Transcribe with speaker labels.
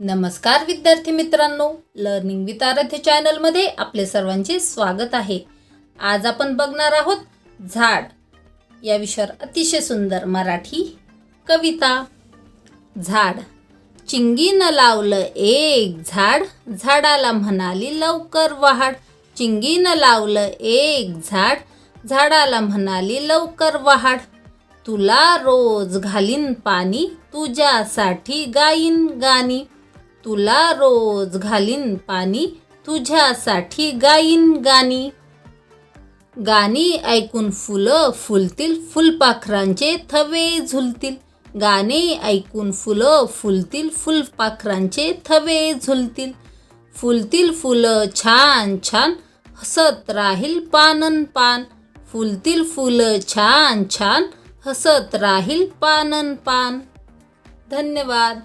Speaker 1: नमस्कार विद्यार्थी मित्रांनो लर्निंग विथ आराध्य चॅनलमध्ये आपले सर्वांचे स्वागत आहे. आज आपण बघणार आहोत झाड. या विषयावर अतिशय सुंदर मराठी कविता. झाड. चिंगीनं लावलं एक झाड झाडाला म्हणाली लवकर वाढ. चिंगीनं लावलं एक झाड झाडाला म्हणाली लवकर वाढ. तुला रोज घालीन पाणी तुझ्यासाठी गाईन गाणी. तुला रोज घालीन पाणी तुझ्यासाठी गाईन गाणी. गाणी ऐकून फुलं फुलतील फुलपाखरांचे थवे झुलतील. गाणे ऐकून फुलं फुलतील फुलपाखरांचे थवे झुलतील. फुलतील फुलं छान छान हसत राहील पानन पान. फुलतील फुलं छान छान हसत राहील पानन पान. धन्यवाद.